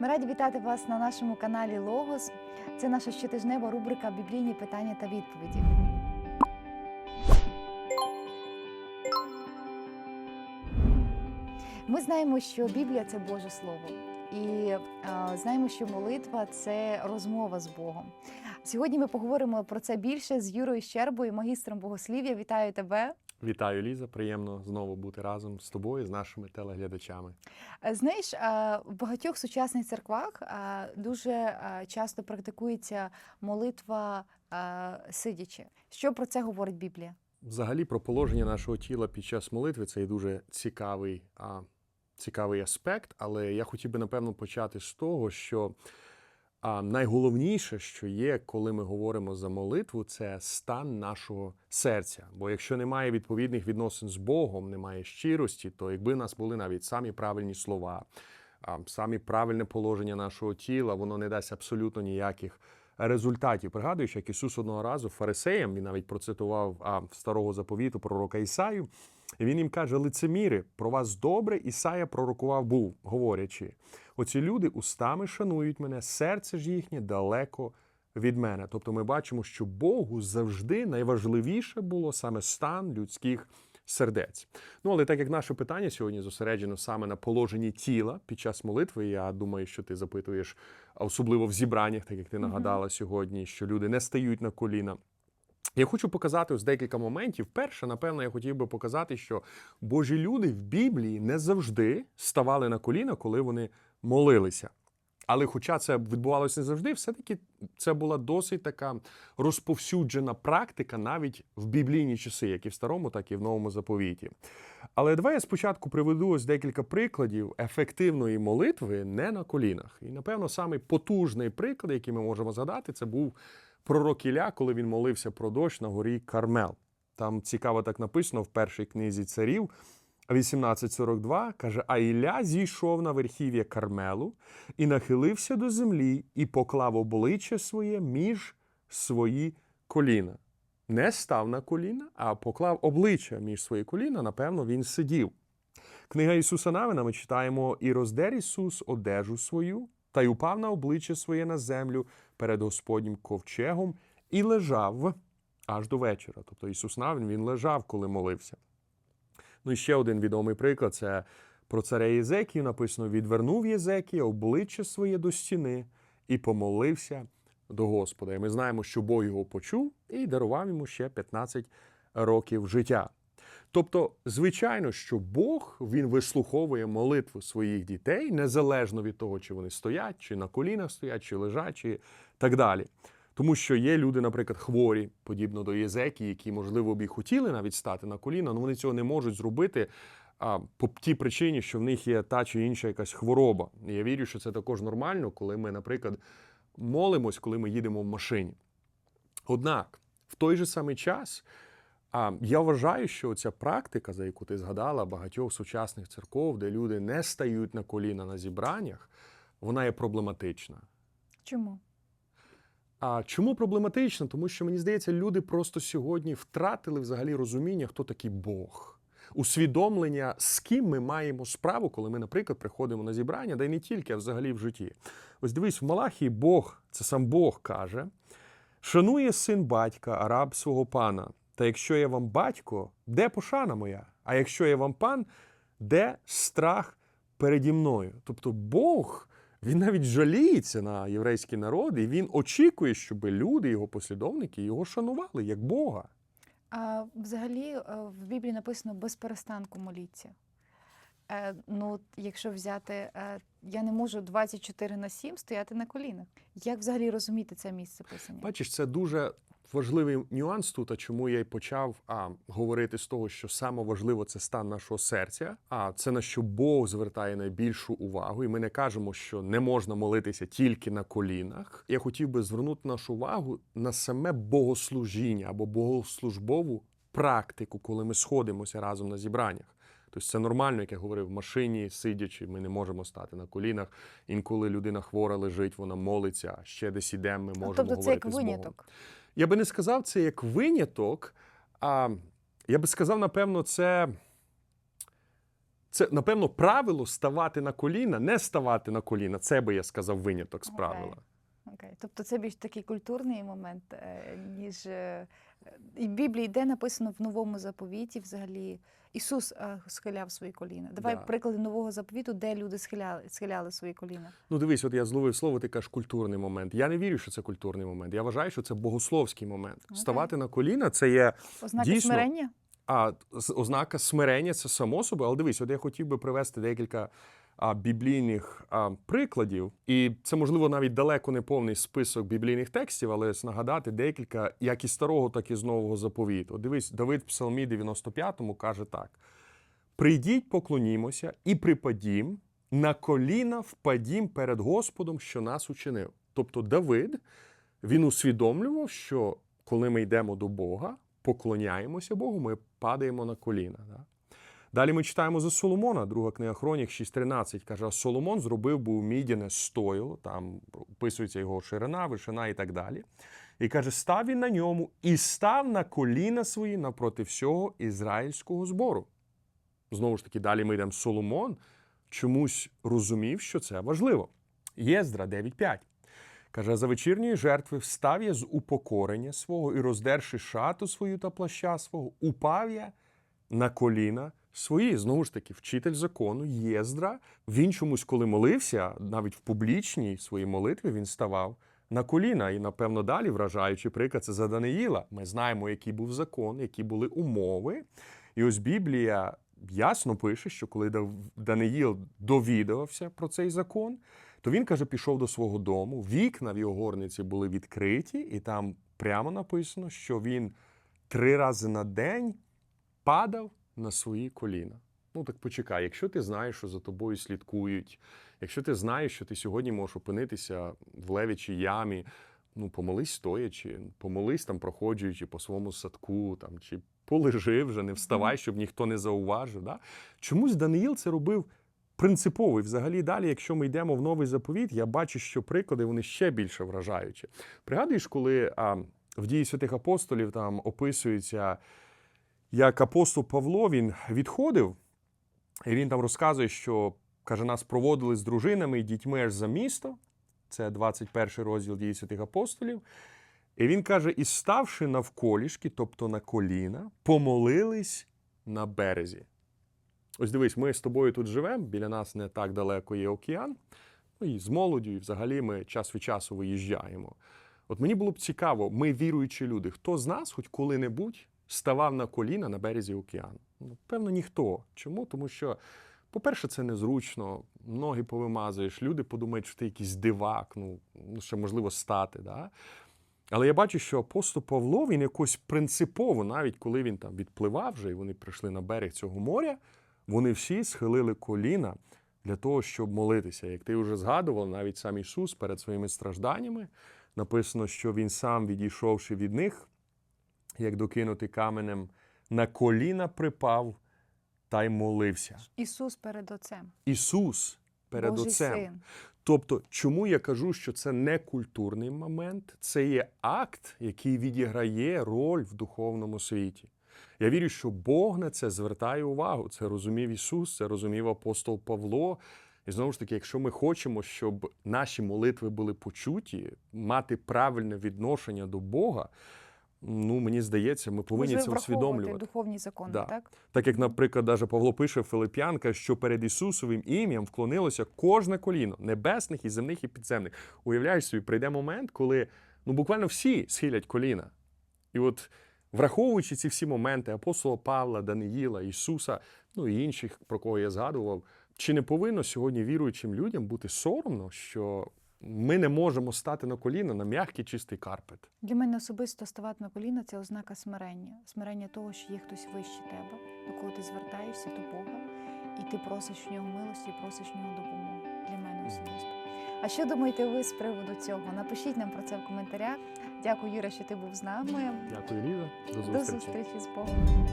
Ми раді вітати вас на нашому каналі Логос. Це наша щотижнева рубрика Біблійні питання та відповіді. Ми знаємо, що Біблія це Боже Слово, і е, знаємо, що молитва це розмова з Богом. Сьогодні ми поговоримо про це більше з Юрою Щербою, магістром богослів'я. Вітаю тебе. Вітаю, Ліза. Приємно знову бути разом з тобою, з нашими телеглядачами. Е, Знаєш, е, в багатьох сучасних церквах е, дуже часто практикується молитва сидячи. Що про це говорить Біблія? Взагалі, про положення нашого тіла під час молитви це і дуже цікавий, цікавий аспект. Але я хотів би напевно почати з того, що а, найголовніше, що є, коли ми говоримо за молитву, це стан нашого серця. Бо якщо немає відповідних відносин з Богом, немає щирості, то якби в нас були навіть самі правильні слова, самі правильне положення нашого тіла, воно не дасть абсолютно ніяких результатів. Пригадуєш, як Ісус одного разу фарисеям, він навіть процитував а, старого заповіту пророка Ісаю, і він їм каже: лицеміри, про вас добре Ісая пророкував був, говорячи: оці люди устами шанують мене, серце ж їхнє далеко від мене. Тобто ми бачимо, що Богу завжди найважливіше було саме стан людських сердець. Ну, але так як наше питання сьогодні зосереджено саме на положенні тіла під час молитви, я думаю, що ти запитуєш, особливо в зібраннях, так як ти нагадала сьогодні, що люди не стають на коліна. Я хочу показати ось декілька моментів. Перше, напевно, я хотів би показати, що Божі люди в Біблії не завжди ставали на коліна, коли вони молилися. Але хоча це відбувалося не завжди, все-таки це була досить така розповсюджена практика навіть в біблійні часи, як і в старому, так і в новому заповіті. Але давай я спочатку приведу ось декілька прикладів ефективної молитви не на колінах. І, напевно, самий потужний приклад, який ми можемо згадати, це був пророк Ілля, коли він молився про дощ на горі Кармел. Там цікаво так написано в першій книзі царів. 18.42 каже: А Ілля зійшов на верхів'я Кармелу і нахилився до землі, і поклав обличчя своє між свої коліна. Не став на коліна, а поклав обличчя між свої коліна. Напевно, він сидів. Книга Ісуса Навина ми читаємо: і роздер Ісус одежу свою, та й упав на обличчя своє на землю перед Господнім ковчегом і лежав аж до вечора. Тобто Ісус Навин він лежав, коли молився. Ну і ще один відомий приклад це про царя Єзекію написано: відвернув Єзекія обличчя своє до стіни і помолився до Господа. І ми знаємо, що Бог його почув і дарував йому ще 15 років життя. Тобто, звичайно, що Бог він вислуховує молитву своїх дітей незалежно від того, чи вони стоять, чи на колінах стоять, чи лежать, чи так далі. Тому що є люди, наприклад, хворі, подібно до Єзекі, які, можливо, б і хотіли навіть стати на коліна, але вони цього не можуть зробити а, по тій причині, що в них є та чи інша якась хвороба. І я вірю, що це також нормально, коли ми, наприклад, молимось, коли ми їдемо в машині. Однак, в той же самий час. А я вважаю, що ця практика, за яку ти згадала, багатьох сучасних церков, де люди не стають на коліна на зібраннях, вона є проблематична. Чому? А чому проблематична? Тому що мені здається, люди просто сьогодні втратили взагалі розуміння, хто такий Бог, усвідомлення, з ким ми маємо справу, коли ми, наприклад, приходимо на зібрання, да й не тільки, а взагалі в житті. Ось дивись, в Малахії Бог, це сам Бог каже: шанує син батька, а раб свого пана. Та якщо я вам батько, де пошана моя? А якщо я вам пан, де страх переді мною? Тобто Бог. Він навіть жаліється на єврейський народ, і він очікує, щоб люди, його послідовники, його шанували як Бога. А, взагалі е, в Біблії написано без перестанку моліться. Е, ну, якщо взяти, е, я не можу 24 на 7 стояти на колінах. Як взагалі розуміти це місце писання? Бачиш, це дуже важливий нюанс тут, а чому я й почав а, говорити з того, що саме важливо це стан нашого серця, а це на що Бог звертає найбільшу увагу. І ми не кажемо, що не можна молитися тільки на колінах. Я хотів би звернути нашу увагу на саме богослужіння або богослужбову практику, коли ми сходимося разом на зібраннях. Тобто це нормально, як я говорив, в машині сидячи, ми не можемо стати на колінах. Інколи людина хвора лежить, вона молиться, ще десь ідемо, ми можемо тобто це як говорити з Богом. Я би не сказав це як виняток, а я би сказав, напевно, це, Це, напевно, правило ставати на коліна, не ставати на коліна. Це би я сказав виняток з Окей. правила. Окей. Тобто це більш такий культурний момент, е, ніж е, і в Біблії, де написано в новому заповіті, взагалі Ісус е, схиляв свої коліна. Давай Да. приклади нового заповіту, де люди схиляли, схиляли свої коліна. Ну, дивись, от я зловив слово, ти кажеш культурний момент. Я не вірю, що це культурний момент. Я вважаю, що це богословський момент. Okay. Ставати на коліна це є Ознаки Дійсно. смирення? а, ознака смирення, це само собою. Але дивись, от я хотів би привести декілька біблійних прикладів, і це можливо навіть далеко не повний список біблійних текстів, але нагадати декілька як із старого, так і з нового заповіту. Дивись, Давид в Псалмі 95-му каже так: прийдіть, поклонімося і припадім, на коліна впадім перед Господом, що нас учинив. Тобто Давид він усвідомлював, що коли ми йдемо до Бога, поклоняємося Богу, ми падаємо на коліна. Да? Далі ми читаємо за Соломона, друга книга Хронік 6.13. Каже, Соломон зробив був мідяне стойло, там описується його ширина, вишина і так далі. І каже, став він на ньому і став на коліна свої напроти всього ізраїльського збору. Знову ж таки, далі ми йдемо. Соломон чомусь розумів, що це важливо. Єздра 9.5. Каже, за вечірньої жертви встав я з упокорення свого і, роздерши шату свою та плаща свого, упав я на коліна свої. Знову ж таки, вчитель закону Єздра. Він чомусь, коли молився, навіть в публічній своїй молитві він ставав на коліна. І, напевно, далі вражаючий приклад це за Даниїла. Ми знаємо, який був закон, які були умови. І ось Біблія ясно пише, що коли Даниїл довідувався про цей закон, то він каже, пішов до свого дому. Вікна в його горниці були відкриті, і там прямо написано, що він три рази на день падав на свої коліна. Ну так почекай, якщо ти знаєш, що за тобою слідкують, якщо ти знаєш, що ти сьогодні можеш опинитися в левічій ямі, ну помолись стоячи, помолись там, проходжуючи по своєму садку, там чи полежи вже, не вставай, щоб ніхто не зауважив. Да? Чомусь Даниїл це робив принципово. І взагалі далі, якщо ми йдемо в новий заповіт, я бачу, що приклади вони ще більше вражаючі. Пригадуєш, коли а, в дії святих апостолів там описується, як апостол Павло він відходив, і він там розказує, що каже, нас проводили з дружинами і дітьми аж за місто. Це 21 розділ дії святих апостолів. І він каже: і ставши навколішки, тобто на коліна, помолились на березі. Ось дивись, ми з тобою тут живемо, біля нас не так далеко є океан. Ну і з молоддю, і взагалі ми час від часу виїжджаємо. От мені було б цікаво, ми віруючі люди, хто з нас, хоч коли-небудь, ставав на коліна на березі океану? Ну, певно, ніхто. Чому? Тому що, по-перше, це незручно, ноги повимазуєш, люди подумають, що ти якийсь дивак, ну, ну ще можливо стати. Да? Але я бачу, що апостол Павло він якось принципово, навіть коли він там відпливав вже, і вони прийшли на берег цього моря, вони всі схилили коліна для того, щоб молитися. Як ти вже згадував, навіть сам Ісус перед своїми стражданнями написано, що Він сам, відійшовши від них, як докинутий каменем, на коліна припав та й молився. Ісус перед Отцем. Ісус перед Божий Отцем. Син. Тобто, чому я кажу, що це не культурний момент, це є акт, який відіграє роль в духовному світі. Я вірю, що Бог на це звертає увагу. Це розумів Ісус, це розумів апостол Павло. І знову ж таки, якщо ми хочемо, щоб наші молитви були почуті, мати правильне відношення до Бога, ну мені здається, ми повинні Можливо, це усвідомлювати. духовні закони, Да. так? Так як, наприклад, даже Павло пише Филип'янка, що перед Ісусовим ім'ям вклонилося кожне коліно небесних і земних і підземних. Уявляєш собі, прийде момент, коли ну буквально всі схилять коліна. І от, враховуючи ці всі моменти апостола Павла, Даниїла, Ісуса, ну і інших, про кого я згадував, чи не повинно сьогодні віруючим людям бути соромно, що ми не можемо стати на коліна на м'який чистий карпет? Для мене особисто ставати на коліна це ознака смирення. Смирення того, що є хтось вище тебе, до кого ти звертаєшся до Бога, і ти просиш в нього милості, і просиш в нього допомоги. Для мене особисто. А що думаєте ви з приводу цього? Напишіть нам про це в коментарях. Дякую, Юра, що ти був з нами. Дякую, Ліза. До До зустрічі. зустрічі з Богом.